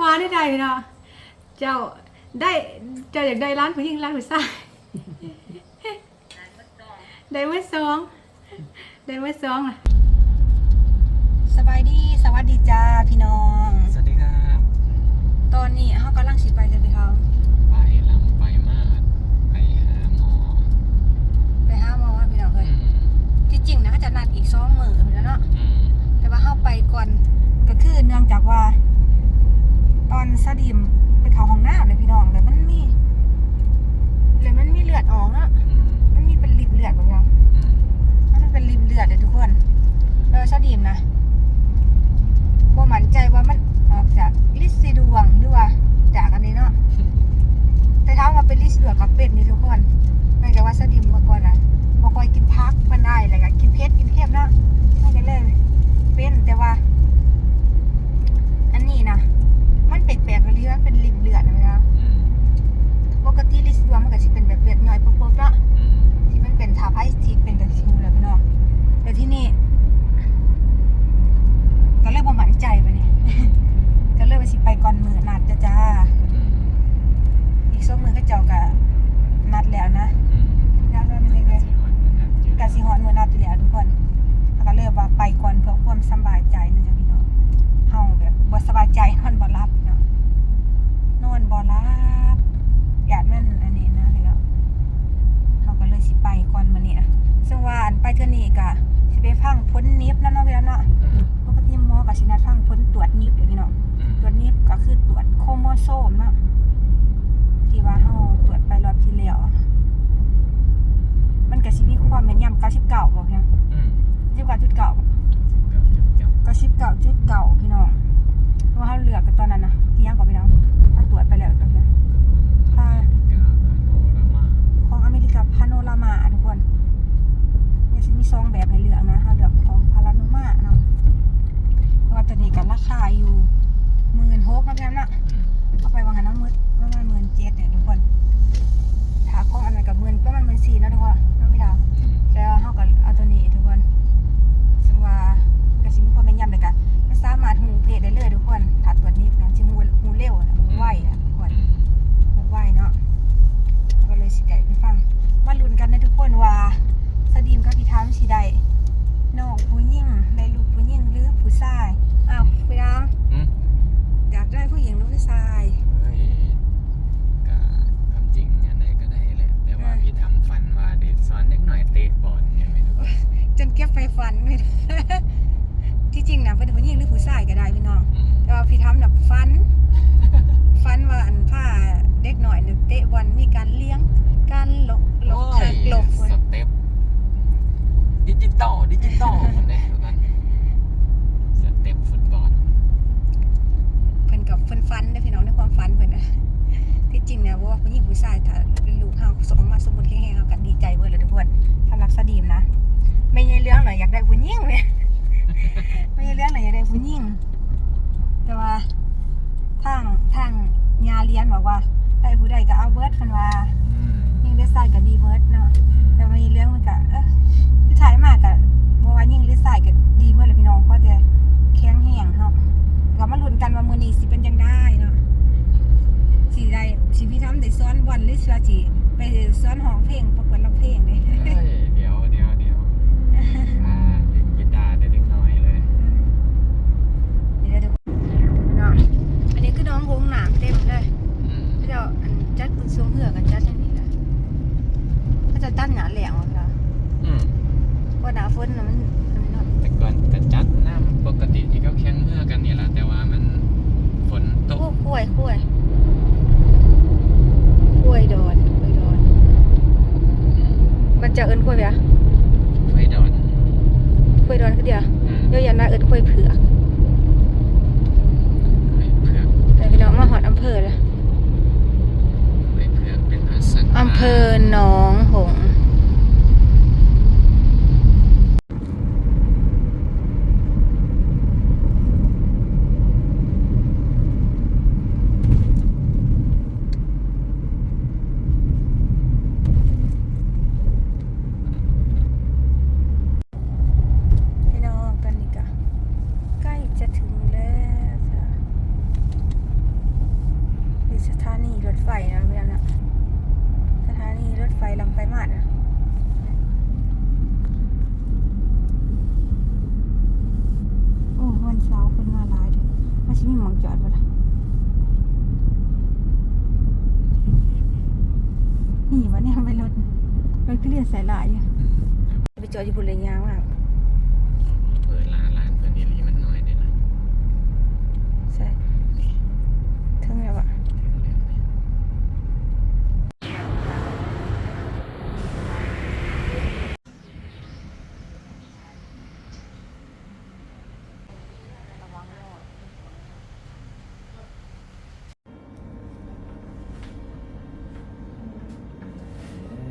ว่าได้ใดเนาะเจ้าได้เจ้าอยากได้ร้านผู้หญิงร้านผู้ชายได้เมื่อสองได้เมื่อสองอะสบายดีสวัสดีจ้าพี่น้อง สวัสดีครับตอนนี้เขากำลังสิไปกันไปทไปลำไปมาดไปหาหมอำไปหาหมอพี่น้องเลอืยมที่จริงนะเขาจะนัดอีกสองมื้อแล้วเนาะอืมแต่ว่าเข้าไปก่อน ก็คือเนื่องจากว่า ตอนสะดิมไปเข้าห้องน้ำเลยพี่น้องแล้วมันมีแล้วมันมีเลือดออกเนาะอืมมันมีเป็นริมเลือดแบบนี้อืมมันเป็นริมเลือดเลยทุกคนเออสะดิมนะบ่มั่นใจว่ามันออกจากลินซีดวงหรือว่าจากอันนี้เนาะแต่ถ้ามว่าเป็นลินซีดวงกับเป็ดนี่ทุกคนเนื่องจากว่าสะดิมเมื่อก่อนนะบ่ค่อยกินพักมันได้เลยก็กินเผ็ดกินเค็มเนาะไม่ได้เลยเป็นแต่ว่าอั นนี้นะมันแปลกๆเลยว่าเป็นริมเลือดนะครัอืมปกติลิสดวงมันก็สิเป็นแบบเลือดย่อยปุ๊บๆเนาะอืมที่มันเป็นทาไพทีเป็นกระชิวแล้วพี่น้องแต่ที่นี่ก็เลยบ่มั่นใจไปนี่ ก็เลยว่าสิไปก่อนมือนัดจ้าจ้าอืมอีกสองมือก็เจ้าก็นัดแล้วนะอืมแล้วแล้วไม่ได้เลยสิวันนะครับเดี๋ยวกสิฮอนมือนัดอยู่แล้วทุกคนแล้วก็เลยว่าไปก่อนเพื่อความสบายใจนะจ๊ะพี่น้องเฮาแบบ บ่สบายใจนอนบ่หลับเนาะนอนบ่หลับอยากนั่นอันนี้นะพี่น้องเฮาก็เลยสิไปก่อนมื้อนี้นะซึ่งว่าอันไปเทื่อนี้ก็สิไปฟังผลนิบนั่นเนาะพี่น้องเนาะอืมปกติหมอก็สินัดฟังผลตรวจนิบเด้อพี่น้องอืมตรวจนิบก็คือตรวจโครโมโซมเนาะที่ว่าเฮาตรวจไปรอบที่แล้วอะมันก็สิมีความแม่นยำ99 เรื่องหน่อยอยากได้ผู้หญิงเลยไม่ใช่เรื่องหน่อยอยากได้ผู้หญิงแต่ว่าทางทางยาเรียนบอกว่า ได้ผู้ใดก็เอาเบิดเพิ่นว่าอืมยิ่งได้ใส่ก็ดีเบิดเนาะอืมแต่มีเรื่องมันก็เออสุดท้ายมากก็บ่ว่ายิ่งหรือใส่ก็ดีเมื่อเลยพี่น้องเพราะแต่แข็งแห้งเนาะก็มาลุ้นกันว่ามื้อนี้สิเป็นจังได้เนาะสิได้สิพี่ทำได้ซ้อนบอลหรือว่าสิไปซ้อนห้องเพลงประกวดร้องเพลงเด้เฮ้ย อ่าเด็กกีตาร์เด็กน้อยเลยเดี๋ยวเดี๋ยวเนาะอันนี้คือน้องโหงหนามเต็มเลยอืมเดี๋ยวอันจัดปืนทรงเหือกันจัดอันนี้แหละก็จะตั้นหนาแหลงวะค่ะอืมว่าหนาฝนน่ะมันมันเนาะแต่ก่อนกระจัดน้ำปกติที่เขาแข่งเมื่อกันนี่แหละแต่ว่ามันฝนตก โอ้กล้วยกล้วยกล้วยดอนกล้วยดอน มันจะเอิ้นกล้วยเปีย ไฟดอน ก ไฟนะเพื่อนนะสถานีรถไฟลำไปมาดนะโอ้วันเสาร์คนมาหลายเลยมาชิมีหมองจอดปะล่ะนี่วันนี้ไปรถรถก็เรียนสายหลายอยู่ไปจอดอยู่บนเรือยางมากเปิดร้านร้านเพื่อนดีลีมันน้อยได้ละใช่นี่ถึงแล้วอะ ถึงแล้วนี่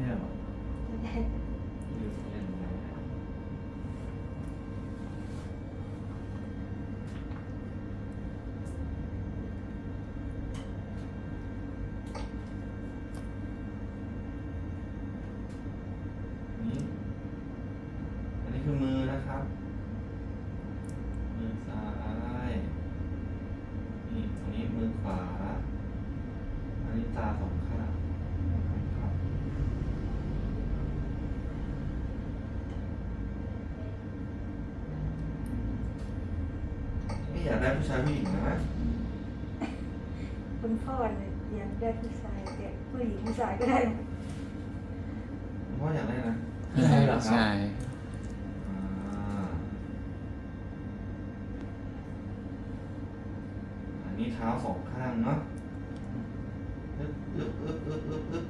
แล้วลืมเล่นแล้วนี่อันนี้คือมือนะครับ มือซ้าย นี่อันนี้มือขวา อันนี้ตาสองข้างครับ ไม่อยากได้ผู้ ชายผู้หญิงนะคุณพ่อเนี่ยอยากได้ผู้ชายแต่ผู้หญิงผู้ชายก็ได้คุณพ่ออยากได้นะใช่เหรอครับใช่อ่าอันนี้เท้าสองข้างเนาะอึ๊บอึ๊บอึ๊บอึ๊บอึ๊บอึ๊บ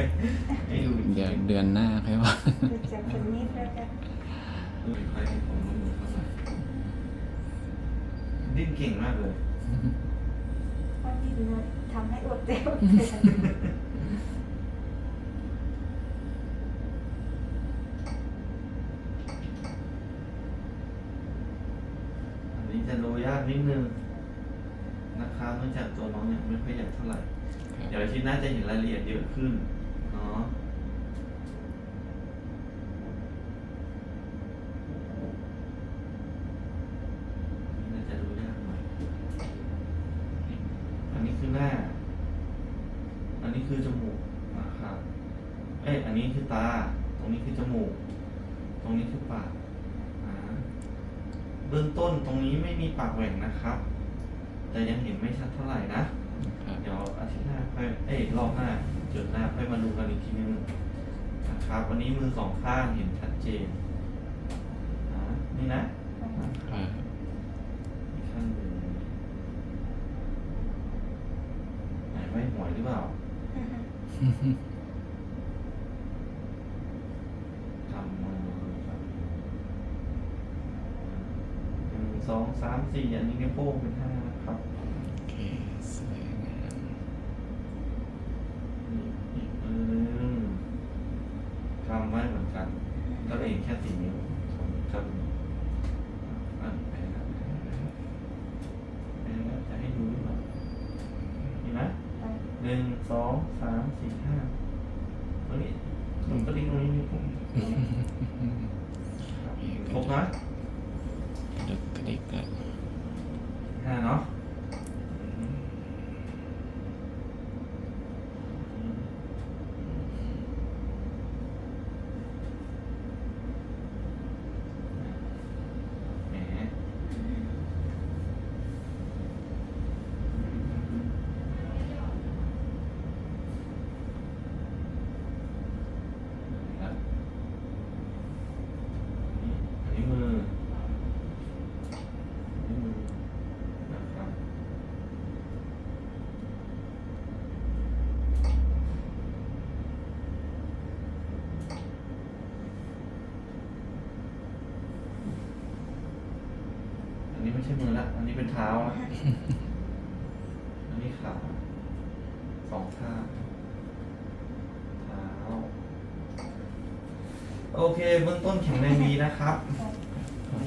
ทำเดี๋ยวค่อยให้ดูอีกทีเดี๋ยวเดือนหน้าค่อยว่าจะเป็นนิดแล้วกันดูอีกค่อยให้ผมรู้มือเข้ามาดิ้นเก่งมากเลยวันนี้ดูนะทำให้อดเต้วอันนี้จะดูยากนิดนึงนะครับเนื่องจากตัวน้องยังไม่ค่อยใหญ่เท่าไหร่ เดี๋ยวอาที่หน้าจะเห็นรายละเอียดเยอะขึ้นเนาะนี่น่าจะดูยากหน่อย อันนี้คือหน้า อันนี้คือจมูกนะครับ เอ้ย อันนี้คือ ตา ตรงนี้คือจมูก ตรงนี้คือปากอ่าเบื้องต้นตรงนี้ไม่มีปากแหว่งนะครับ แต่ยังเห็นไม่ชัดเท่าไหร่นะครับเดี๋ยวอาทิตย์หน้าค่อยเอ้ยรอบหน้าจุดหน้าค่อยมาดูกันอีกทีนึงนะครับ วันนี้มือสองข้างเห็นชัดเจนนะนี่นะครับอีกข้างหนึ่งไหนไม่หวยหรือเปล่าทำมือครับหนึ่ง สองสามสี่อันนี้นิ้วโป้งเป็นห้านะครับ โอเคสวยงาม นี่อีกมือหนึงกำไว้เหมือนกัน ก็เลยเห็นแค่สี่นิ้วของครับอะไปแล้วไปแล้วจะให้ดูหรือเปล่านี่นะหนึ่งสองสามสี่ห้าตรงนี้หนุ่มก็ดิ้งตรงนี้นี่ผมครับครบนะ ดึกกระดิกแล้ว ห้าเนาะแหม ครับอันนี้มืออันนี้มือนะครับอันนี้ไม่ใช่มือละ อันนี้ เป็นเท้าละอันนี้ขาสองข้างเท้า โอเคเบื้องต้นแข็งแรงดีนะครับ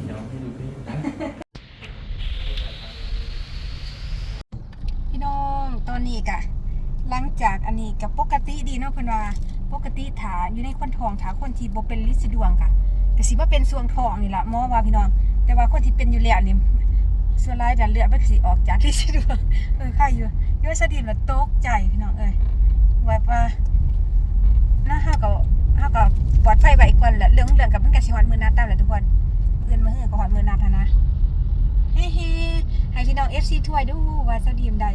เดี๋ยวให้ดูพี่นะพี่น้องตอนนี้กะ หลังจากอันนี้กับปกติดีเนาะเพิ่นว่าปกติถาอยู่ในคนท้องถาคนที่บ่เป็นลินสีดวงกะก็สิว่าเป็นส่วงท้องนี่ล่ะหมอว่าพี่น้อง แต่ว่าคนที่เป็นอยู่แล้วนี่ ส่วนหลายดันเลือดมันสิออกจากลินสีดวเออค่าอยู่อยู่ว่าสะดินว่าตกใจพี่น้องเอ้ยแบบว่านะเฮาก็เฮาก็ปลอดภัยไว้ก่อนแหละเรื่องเรื่องกับมันก็สิฮอดมื้อนัดตามแหละทุกคนเอื่นมาเฮือก็ฮอดมื้อนัดหั้นะเฮ้ให้พี่น้อง FC ถ้วยดูว่าจะดีมใด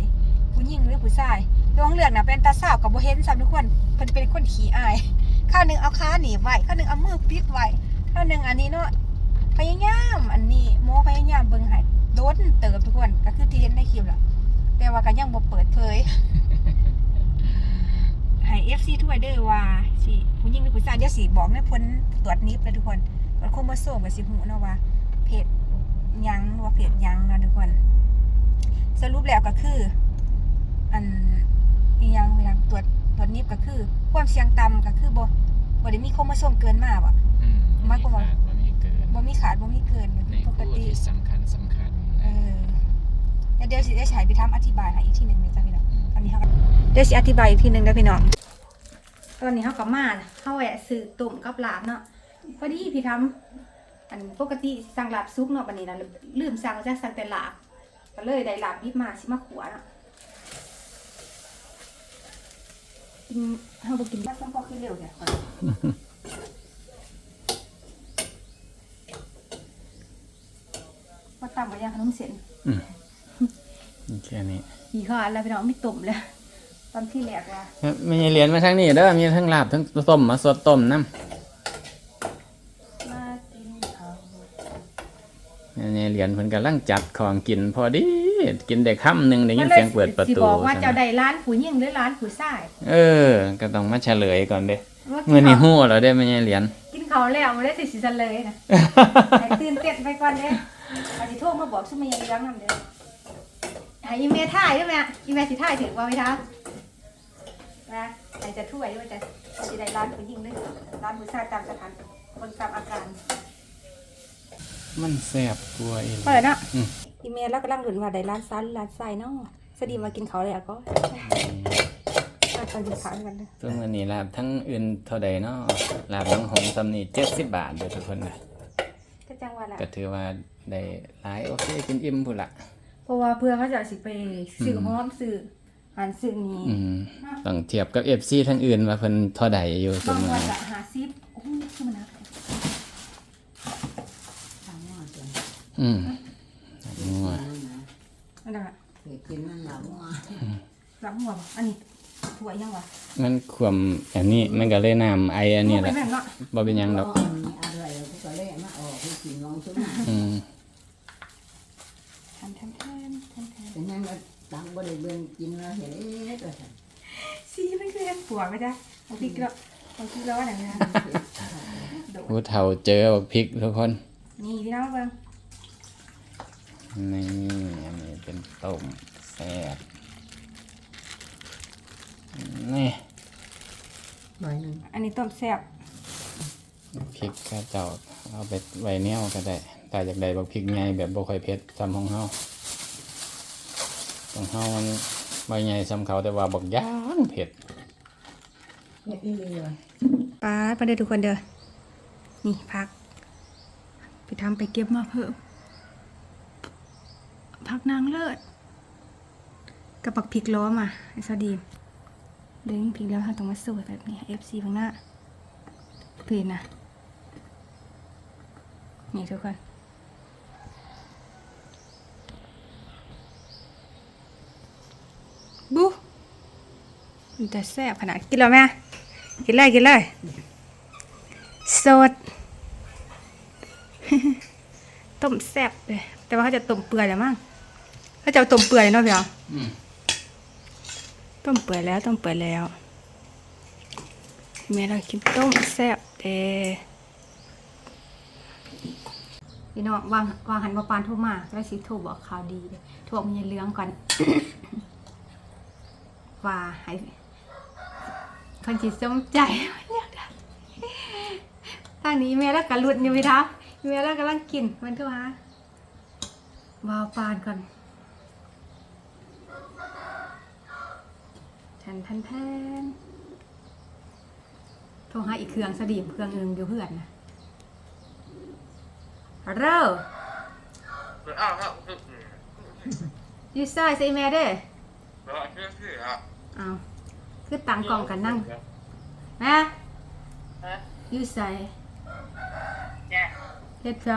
ผู้หญิงหรือผู้ชายดวงเลือกน่ะเป็นตาสาวกับโบเห็นซ้ำทุกคนเพิ่นเป็นคนขี้อายข้าวหนึ่งเอาขาหนีไว้ข้าวหนึ่งเอามือปิดไว้ข้าวหนึ่งอันนี้เนาะพยายามอันนี้โมพยายามเบิ่งให้ โดนเติบทุกคนก็คือที่เห็นในคลิปล่ะแต่ว่าก็ยังบ่เปิดเผยให้ FC ถ้วยเด้อว่าสิผู้หญิงหรือผู้ชายเดี๋ยวสิบอกในผลตรวจนิบเลยทุกคนมันคงมาส่งก็สิฮู้เนาะว่า เพศยังว่าเพจยังนะทุกคน สรุปแล้วก็คือ อันอีหยังเวลาตรวจตรวจนิบก็คือ ความเสี่ยงต่ำก็คือบ่บ่ได้มีโครโมโซมเกินมาว่ะอืมไม่ก็บอกขาดว่ามีเกินบ่มีขาดบ่มีเกินก็ในคือปกผู้ติที่สำคัญสำคัญ เดี๋ยวสิได้ใช้ไปทำอธิบายให้อีกทีหนึ่งเลยจ้ะพี่น้องตอนนี้เฮาเดี๋ยวสิอธิบายอีกทีหนึ่งเด้อพี่น้องตอนนี้เฮาก็มาเฮาแวะซื้อต้มกับลาบเนาะพอดีพี่ทำอันปกติสั่งลาบซุปเนาะบัดนี้นะลืมสั่งจะสั่งแต่ลาบก็เลยได้ลาบดิบมาสิมาขัวเนาะกินเฮาบ่กินลาบต้องพอขึ้นเร็วเนี่ย ว่าตำกับยางขนมเส้นแค่นี้ขี่ข้าวแล้วพี่น้องไม่ตุ่มเลยตอนที่แรกว่ามีเหรียญมาทั้งนี้เด้อมีทั้งลาบทั้งต้มมาสดต้มน้มากินข้าวำนี่เหรียญเพิ่นกำลังจัดของกินพอดีกินได้คำหนึ่งได้ยินเสียงเปิดประสิตูบอกว่าเจ้าได้ร้านผู้หญิงหรือร้านผู้ชายเออ ก็ต้องมาเฉลยก่อนเด้ว่าเมื่อนี้ฮู้แล้วได้ไม่ใช่เหรียญกินเขาวแล้วไม่ได้สิสิเฉลยนะให้ตื่นเต้นไปก่อนเด้ อาสิโทรมาบอกซุมเมียเลี้ยงนำเด้อให้อีเมลถ่ายได้ไหมอีเมลสิถ่ายถึงว่าไหมคะนะใครจะช่วยด้วยจะสิได้ร้านผู้หญิงหรือร้านผู้ชายตามสถานคนตามอาการมันแซ่บกว่าอีหลีเปิดเนาะอืมอีเมลแล้วก็ลังหลุนว่าได้ร้านซันร้านไซเนาะสดีมากินเขาวเลยอะก็มาตอนกินข้าวด้วยกันเลยตัวมื้อนี้ลาบทั้งอื่นเท่าใดเนาะลาบน้องหงสำนี่70บาทเด้อทุกคนนะก็จังหวะละก็ถือว่า ได้หลายโอเคกินอิ่มพุ่นละเพราะว่าเพื่อเขาจะสิไปสื่อห้อมสื่อหันสื่อนี้อืมต้องเทียบกับ FC ทั้งอื่นว่าเพิ่นเท่าใดอยู่ซุบางมื้อวันนี้จะหาซิปโอ้ยคือมันนะทำว่าจนอืมนัวนั่นแหละเคยกินมันหลับว่ารับหัวบ่อันนี้ถั่วยังวะมันความอันนี้มันก็เลยน้ำไออันนี้แหไปละแม่งเนาะบ่เป็นหยังดอกอันนี้อะไรกูก็เละมาออกให้กินลองชุ่มอืม ทำแทนแทนแทนแทนเป็นยังไงตังบ่ได้เบิ่งกินแล้วเห็นเอ๊ะตัวฉันซีมันคือแทนถั่วไหมจ๊ะบางทีก็บางทีร้อนอย่างเงี้ยโดดผู้เฒ่าเจอบักพริกทุกคน นี่พี่น้องเบิ่งนี่อันนี้เป็นต้มแซ่บนี่หน่อยหนึงอันนี้ต้มแซ่บพริกข้าเจ้าเอาไปไว้แนวก็ได้ แต่จากใดบักพริกใหญ่แบบบ่ค่อยเผ็ดซ้ำของเฮาของเฮามันใบใหญ่ซ้ำเขาแต่ว่าบักย่างเผ็ดเฮ็ดอีหลีว่ะป้าดมาเด้อทุกคนเด้อนี่พัก ไปทำไปเก็บมาเพิ่มพักนางเลิศกับปักพริกล้อมาไอ้ซาดีมเด้งพริกแล้วเราต้องมาสวยแบบนี้ FC ข้างหน้าเปลี่ยนนะนี่ทุกคน บูมันจะแซ่บขนาดกินแล้วไหมกินเลยกินเลยสด ต้มแซ่บเลยแต่ว่าเขาจะต้มเปื่อยแล้วมั้งเขาจะเอาต้มเปื่อยเนาะพี่อ๋ออืมต้มเปื่อยแล้วต้มเปื่อยแล้วแม่เรากินต้มแซ่บเด้พี่น้องวางวางหันมาปานโทรมาแล้วสิโทรบอกข่าวดีเด้โทรบอกมีเรื่องก่อน ว่าให้คนจิตสมใจทางนี้แม่แล้วกระลุดอยู่ไหมทับแม่แล้วกำลังกินมันเถอะฮะวาวปานก่อนแทนแทนแทนโทรหาอีกเครื่องสดีมเครื่องหนึงเดี๋ยวเพื่อนนะฮัลโหลอ้าวครับคือยูซ่าใส่แม่เด้อ แล้วคือคืออะเอาวคือตังกล่องกันนั่งนะฮะยู่ใส่แย่เฮ็ดเพื่อ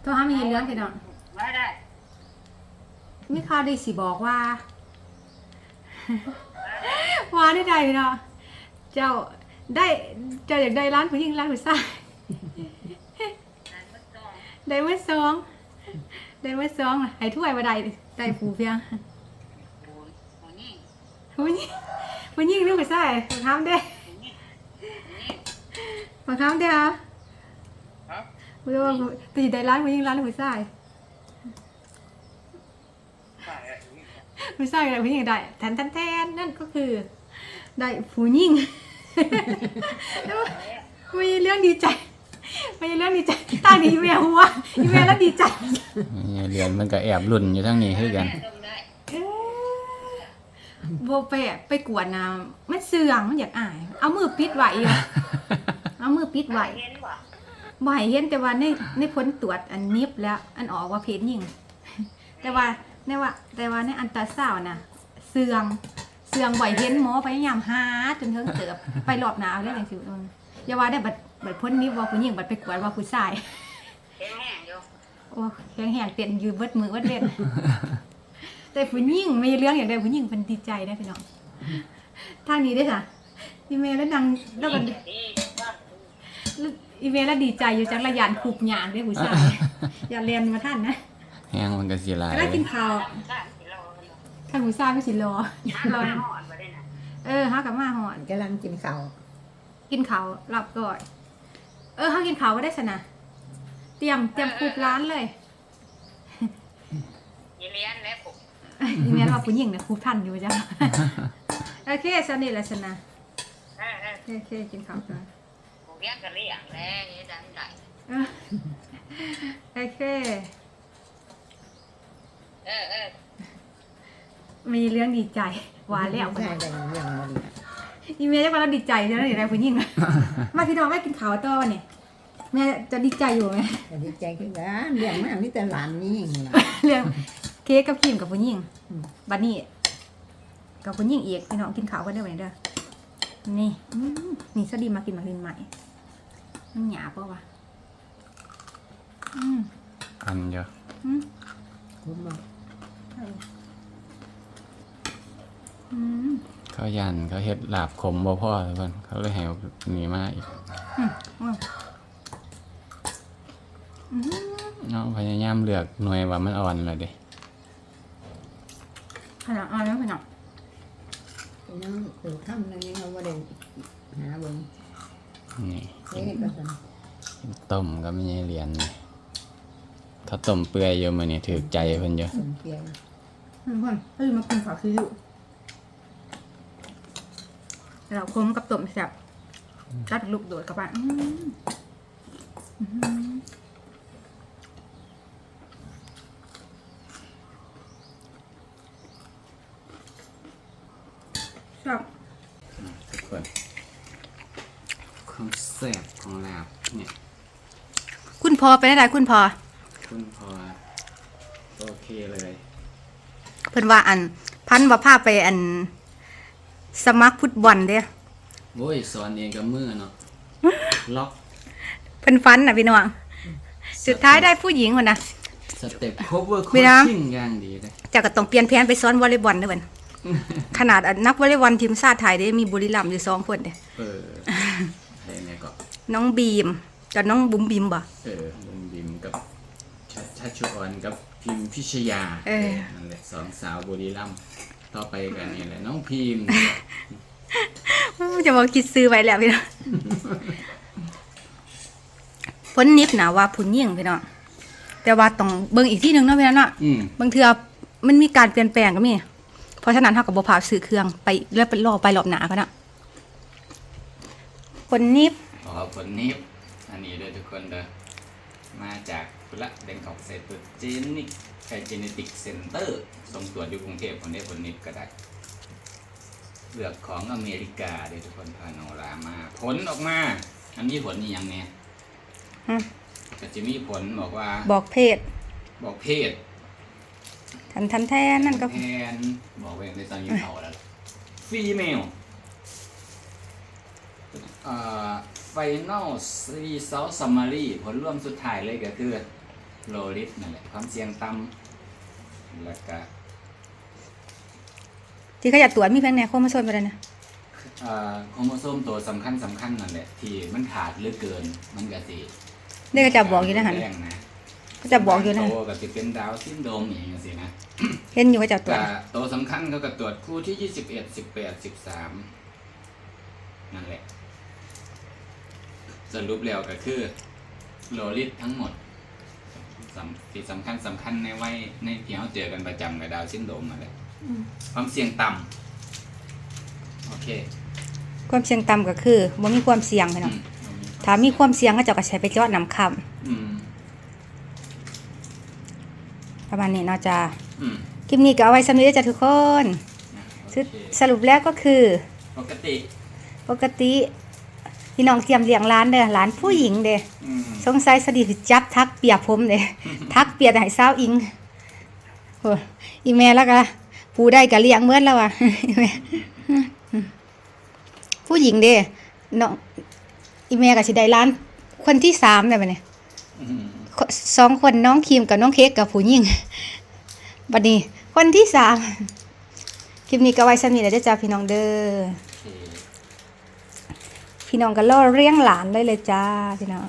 โทรหามีเรื่องพี่น้องไม่ได้มีข่าวดีสิบอกว่า ว่าได้ใดเนาะเจ้าได้เจ้าอยากได้ร้านผู้หญิงร้านผู้ชายได้เมื่อสอง ได้เมื่อสองให้ถ้วยมาได้ได้ผู้เพียงผู้หญิงผู้หญิงหรือผู้ชายมาค้ำเด้มาค้ำเด้อครับไม่รู้ว่าตีได้ร้านผู้หญิงร้านผู้ชายใช่อะผู้ชายกับผู้หญิงได้แทนแทนแทนนั่นก็คือ ได้ผู้หญิงไม่ใช่เรื่องดีใจ ไม่ใช่เรื่องดีใจตาดีแมวหัวอีแมวแล้วดีใจนี่เหรียญมันก็แอบรุ่นอยู่ทั้งนี้คือกัน เอ๊ะโบไปอะไปกวดน้ำมันเสื่องมันอยากอาย เอามือปิดไว้อะเอามือปิดไว้ไหวเห็นแต่ว่าในในผลตรวจอันนิบแล้ว อันออกว่าเพศหญิง แต่ว่าในว่า แต่ว่าในอันตราซาวน์น่ะ เสื่องเสื่องบ่อยเห็นหมอพยายามหาจนเทิงเติบไปรอบหนาวเลยอย่างสิเออ อย่าว่าได้บัดบัดพ้นนิบว่าผู้หญิงบัดไปกวดว่าผู้ชายแห้งๆอยู่โอ้แข็งแหงเต้นอยู่เบิดมือเบิดเล่นแต่ผู้หญิงมีเรื่องอย่างใดผู้หญิงเป็นดีใจได้พี่น้องทางนี้ได้อค่ะพี่เมย์แล้วดังแล้วก็ดีว่าแล้วอีเมลแล้วดีใจอยู่จังระยานขุบหยางได้ผู้ชายอย่าเรียนมาท่านนะแห้งมันก็สิหลายแล้วกินข้าวสามกิโลเลยท่านผู้ชายไม่สิรอน้ำรอมาหอดมาได้นะเออฮะกับมาหอนกำลังกินข้าว กินข้าวหลับก่อน เออฮะกินข้าวก็ได้สนะเตรียมเตรียมขุบร้านเลยยีเลียนและผมอีเมลว่าผู้หญิงเนี่ยขุบทันอยู่จ้ะโอเคสนิทแล้วสนะเออเออโอเคกินข้าวก่อนผมเรียกกะเรียงแล้วนี่ดันได้เออโอเคเออเออมีเรื่องดีใจหวานแล้วใช่ได้เรื่องมันเนี่ย อีเมลจะมาเราดีใจแล้วนี่ได้ผู้หญิงมาพี่น้องไม่กินข้าวต่อเนี่ยแม่จะดีใจอยู่ไหมแต่ดีใจขึ้นกันเรื่องมากนี่แต่หลานนี่เองล่ะเรื่องเค้กกับครีมกับผู้หญิงอืมบัดนี้กับผู้หญิงอีกพี่น้องกินข้าวกันได้ไหมเด้อนี่อืมนี่สดีมากินมากินใหม่มันหยาบปะวะอืมอันเยอะอืมผมบอกอืม เขายันเขาเฮ็ดลาบขมบ่พอทุกคนเขาเลยให้เอาหนีมาอีกอืมอืมอืมเนาะพยายามเลือกหน่วยว่ามันอ่อนเลยเด้ขนาดอ่อนแล้วขนาดพี่น้องเปิดค่ำนึงยังเอาว่าได้หาเบิ่งนี่เอ๊ะก็สั่นต้มก็ไม่ใช่เหรียญนี่เขาต้มเปื่อยอยู่มื้อนี้ถูกใจเพิ่นเยอะสมเกียรติเพื่อนเฮ้ยมากินข้าวคืออยู่ เราคมกับต้มแซ่บรัดลูกโดดกับไปอืมอืมชอบทุกคนความแซ่บของลาบเนี่ย คุณพอไปได้ไหนคุณพอ คุณพอ โอเคเลย เพิ่นว่าอัน พันว่าพาไปอัน สมัครฟุตบอลเด้อโอ้ยสอนเองกับมือเนาะล็อกเพิ่นฟันน่ะพี่น้องสุดท้ายได้ผู้หญิงคนน่ะสเต็ป cover ไม่นะ coaching อย่างดีเลยเจากก็ต้องเปลี่ยนแผนไปซ้อนวอลเลย์บอลเด้อเพิ่นขนาดอันนักวอลเลย์บอลทีมชาติไทยเด้มีบุรีรัมย์อยู่สองคนเด้เออใช่เนี่ยก็น้องบีมกับน้องบุ๋มบิมบ่เออบุมบิมกับชัชชัชชุออนกับพิมพิชยาเออนั่นแหละสองสาวบุรีรัมย์ ต่อไปกันนี่แหละน้องพิมพ์จะบอกคิดซื้อไว้แล้วพี่น้องพ้นนิบนะว่าผู้หญิงพี่น้องแต่ว่าต้องเบิ่งอีกที่หนึงเนาะพี่น้องเนาะอืมบางเทื่อมันมีการเปลี่ยนแปลงก็มี เพราะฉะนั้นเท่ากับบ่พาซื้อเครื่องไปเลื่อนไปรอไปรอบหนาก็นะคนนิบขอผลนิบอันนี้เลยทุกคนเด้อมาจากพุละเดนกอกเซตุเจนิกไคเจเนติกเซ็นเตอร์ ส่งตรวจอยู่กรุงเทพคนได้ผลนิบก็ได้เลือกของอเมริกาเด้อทุกคนพาโนรามา ผลออกมา อันนี้ผลนี่ยังเนี่ยฮะก็จะมีผลบอกว่า บอกเพศ บอกเพศทันทันแทนนั่นก็แทนบอกไว้ในตอนนี้เขาแล้วฟีเมลเอ่อ final result summary ผลรวมสุดท้ายเลยก็คือ low risk นั่นแหละความเสี่ยงต่ำแล้วก็ ที่เขาอยากตรวจมีเพียงไหนโครโมโซมไปเลยนะเอ่อโครโมโซมตัวสำคัญสำคัญนั่นแหละที่มันขาดเหลือเกินมันก็สิเด็กก็จะบอกอยู่นะหันแรงนะก็จะบอกอยู่นะโตก็จะเป็นดาวน์ซินโดรมอย่างนี้สินะเห็นอยู่ว่าจะตรวจก็ตัวสำคัญเขาก็ตรวจคู่ที่ยี่สิบเอ็ดสิบแปดสิบสามนั่นแหละสรุปแล้วก็คือโลลิตทั้งหมดสำที่สำคัญสำคัญในวัยในที่เราเจอกันประจำกับดาวน์ซินโดรมมาเลย ความเสี่ยงต่ำโอเคความเสี่ยงต่ำก็คือบ่มีความเสี่ยงพี่น้องอืมถ้ามีความเสี่ยงก็จะก็ใช้ไปเจาะน้ำคอืมำประมาณนี้เนาะจ้าอืมคลิปนี้ก็เอาไว้สำนี้เด้อจ้ะทุกคนนะโอสุดเคสรุปแล้วก็คือ ปกติ ปกติพี่น้องเตรียมเลี้ยงร้านเด้อร้านผู้หญิงเด้อืมสงสัยสดีสิจับทักเปียกผมเด้ทักเปียกให้สาวอิงโอ้อีแม่แล้วก็ ผู้ได้ก็เลี้ยงเหมือนแล้วอะอีแม่ผู้หญิงเด้น้องอีแม่ก็สิได้ร้าน คนที่สามได้บัดนี้อืมสองคนน้องครีมกับน้องเค้กกับผู้หญิงบัดนี้ คนที่สามคลิปนี้ก็ไว้สำนี้แหล้วจ้าพี่น้องเด้อโอเคพี่น้องก็ล่อเลี้ยงหลานได้เลยจ้าพี่น้อง